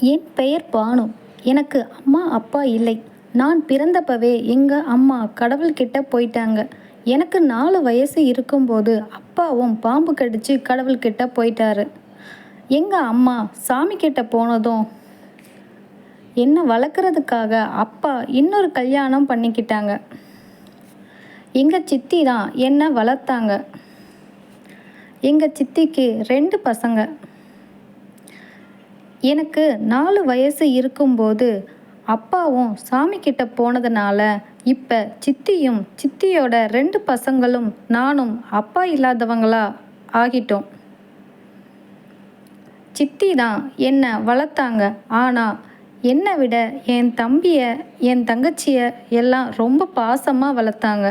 என் பெயர் பானு. எனக்கு அம்மா அப்பா இல்லை. நான் பிறந்தப்பவே எங்கள் அம்மா கடவுள்கிட்ட போயிட்டாங்க. எனக்கு நாலு வயசு இருக்கும்போது அப்பாவும் பாம்பு கடிச்சு கடவுள்கிட்ட போயிட்டாரு. எங்கள் அம்மா சாமிக்கிட்ட போனதும் என்னை வளர்க்குறதுக்காக அப்பா இன்னொரு கல்யாணம் பண்ணிக்கிட்டாங்க. எங்கள் சித்தி தான் என்னை வளர்த்தாங்க. எங்கள் சித்திக்கு ரெண்டு பசங்க. எனக்கு நாலு வயசு இருக்கும்போது அப்பாவும் சாமிக்கிட்ட போனதுனால இப்போ சித்தியும் சித்தியோட ரெண்டு பசங்களும் நானும் அப்பா இல்லாதவங்களா ஆகிட்டோம். சித்தி தான் என்னை வளர்த்தாங்க. ஆனால் என்னை விட என் தம்பியை என் தங்கச்சியை எல்லாம் ரொம்ப பாசமாக வளர்த்தாங்க.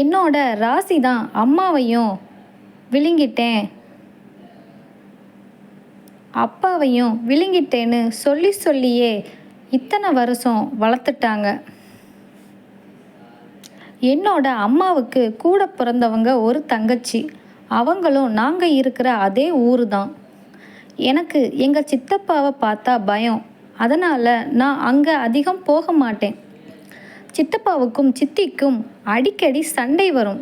என்னோட ராசி தான் அம்மாவையும் விழுங்கிட்டேன். அப்பாவையும் விழுங்கிட்டேன்னு சொல்லி சொல்லியே இத்தனை வருஷம் வளர்த்துட்டாங்க. என்னோட அம்மாவுக்கு கூட பிறந்தவங்க ஒரு தங்கச்சி. அவங்களும் நாங்கள் இருக்கிற அதே ஊர் தான் எனக்கு எங்கள் சித்தப்பாவை பார்த்தா பயம். அதனால் நான் அங்கே அதிகம் போக மாட்டேன். சித்தப்பாவுக்கும் சித்திக்கும் அடிக்கடி சண்டை வரும்.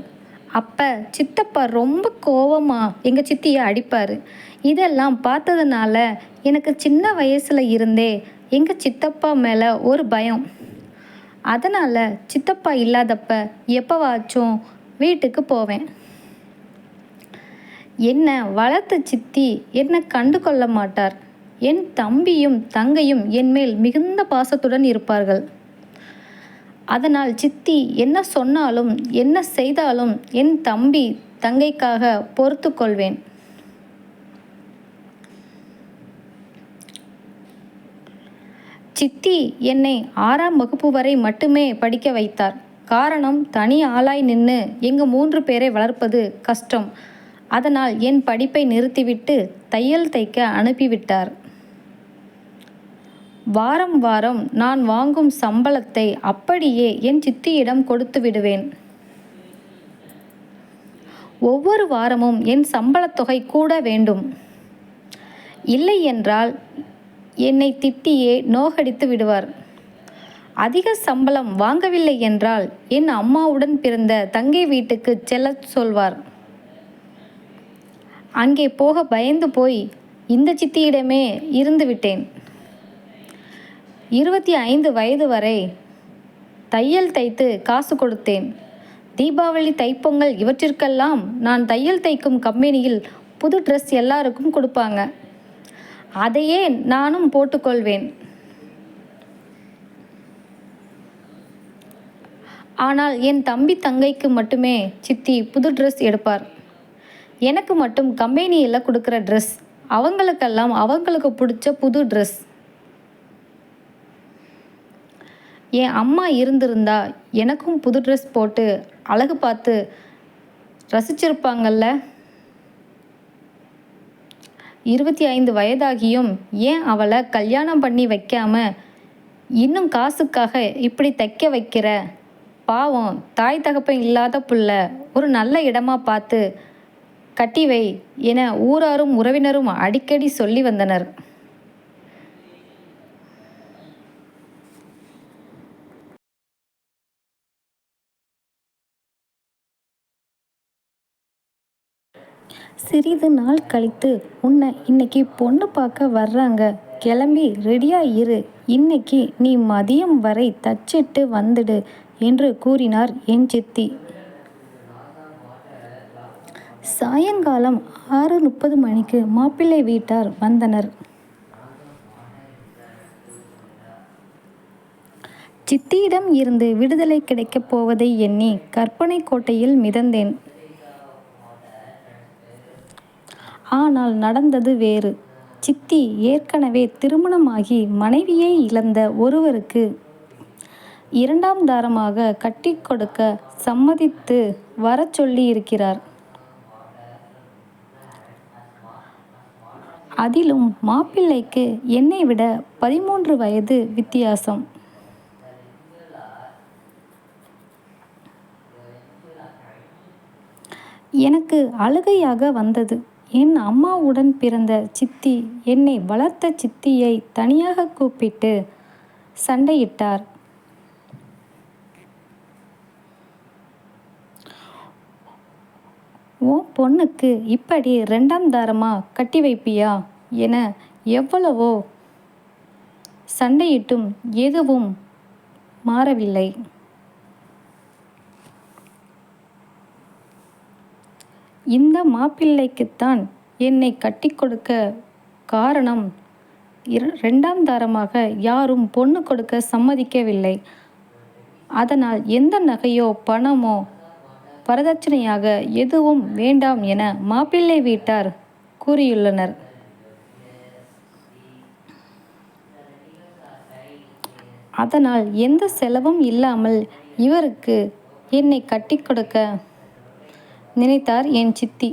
அப்போ சித்தப்பா ரொம்ப கோவமாக எங்கள் சித்தியை அடிப்பார். இதெல்லாம் பார்த்ததுனால எனக்கு சின்ன வயசில் இருந்தே எங்கள் சித்தப்பா மேலே ஒரு பயம். அதனால் சித்தப்பா இல்லாதப்ப எப்போவாச்சும் வீட்டுக்கு போவேன். என்னை வளர்த்த சித்தி என்னை கண்டு கொள்ள மாட்டார். என் தம்பியும் தங்கையும் என் மேல் மிகுந்த பாசத்துடன் இருப்பார்கள். அதனால் சித்தி என்ன சொன்னாலும் என்ன செய்தாலும் என் தம்பி தங்கைக்காக பொறுத்து கொள்வேன். சித்தி என்னை ஆறாம் வகுப்பு வரை மட்டுமே படிக்க வைத்தார். காரணம் தனி ஆளாய் நின்று எங்கள் மூன்று பேரை வளர்ப்பது கஷ்டம். அதனால் என் படிப்பை நிறுத்திவிட்டு தையல் தைக்க அனுப்பிவிட்டார். வாரம் வாரம் நான் வாங்கும் சம்பளத்தை அப்படியே என் சித்தியிடம் கொடுத்து விடுவேன். ஒவ்வொரு வாரமும் என் சம்பளத் தொகை கூட வேண்டும். இல்லை என்றால் என்னை திட்டியே நோகடித்து விடுவார். அதிக சம்பளம் வாங்கவில்லை என்றால் என் அம்மாவுடன் பிறந்த தங்கை வீட்டுக்கு செல்ல சொல்வார். அங்கே போக பயந்து போய் இந்த சித்தியிடமே இருந்துவிட்டேன் இருபத்தி ஐந்து வயது வரை தையல் தைத்து காசு கொடுத்தேன். தீபாவளி தைப்பொங்கல் இவற்றிற்கெல்லாம் நான் தையல் தைக்கும் கம்பெனியில் புது ட்ரெஸ் எல்லாருக்கும் கொடுப்பாங்க. அதையே நானும் போட்டுக்கொள்வேன். ஆனால் என் தம்பி தங்கைக்கு மட்டுமே சித்தி புது ட்ரெஸ் எடுப்பார். எனக்கு மட்டும் கம்பெனியில் கொடுக்குற ட்ரெஸ் அவங்களுக்கெல்லாம் அவங்களுக்கு பிடிச்ச புது ட்ரெஸ் என் அம்மா இருந்திருந்தா எனக்கும் புது ட்ரெஸ் போட்டு அழகு பார்த்து ரசிச்சிருப்பாங்கல்ல? இருபத்தி ஐந்து வயதாகியும் ஏன் அவளை கல்யாணம் பண்ணி வைக்காம இன்னும் காசுக்காக இப்படி தைக்க வைக்கிற? பாவம் தாய் தகப்பன் இல்லாத புள்ள ஒரு நல்ல இடமா பார்த்து கட்டி வை என ஊராரும் உறவினரும் அடிக்கடி சொல்லி வந்தனர். சிறிது நாள் கழித்து உன்னை இன்னைக்கு பொண்ணு பார்க்க வர்றாங்க. கிளம்பி ரெடியா இரு. இன்னைக்கு நீ மதியம் வரை தச்சிட்டு வந்துடு என்று கூறினார் என் சித்தி. சாயங்காலம் ஆறு முப்பது மணிக்கு மாப்பிள்ளை வீட்டார் வந்தனர். சித்தியிடம் இருந்து விடுதலை கிடைக்கப் போவதை எண்ணி கற்பனை கோட்டையில் மிதந்தேன். ஆனால் நடந்தது வேறு. சித்தி ஏற்கனவே திருமணமாகி மனைவியை இழந்த ஒருவருக்கு இரண்டாம் தாரமாக கட்டி கொடுக்க சம்மதித்து வர சொல்லியிருக்கிறார். அதிலும் மாப்பிள்ளைக்கு என்னை விட பதிமூன்று வயது வித்தியாசம். எனக்கு அழுகையாக வந்தது. என் அம்மாவுடன் பிறந்த சித்தி என்னை வளர்த்த சித்தியை தனியாக கூப்பிட்டு சண்டையிட்டார். உன் பொண்ணுக்கு இப்படி ரெண்டாம் தாரமா கட்டி வைப்பியா? என எவ்வளவோ சண்டையிட்டும் எதுவும் மாறவில்லை. இந்த மாப்பிள்ளைக்குத்தான் என்னை கட்டி கொடுக்க காரணம். இர- ரெண்டாம் தாரமாக யாரும் பொண்ணு கொடுக்க சம்மதிக்கவில்லை. அதனால் எந்த நகையோ பணமோ வரதட்சணையாக எதுவும் வேண்டாம் என மாப்பிள்ளை வீட்டார் கூறியுள்ளனர். அதனால் எந்த செலவும் இல்லாமல் இவருக்கு என்னை கட்டி கொடுக்க நினைத்தார் என் சித்தி.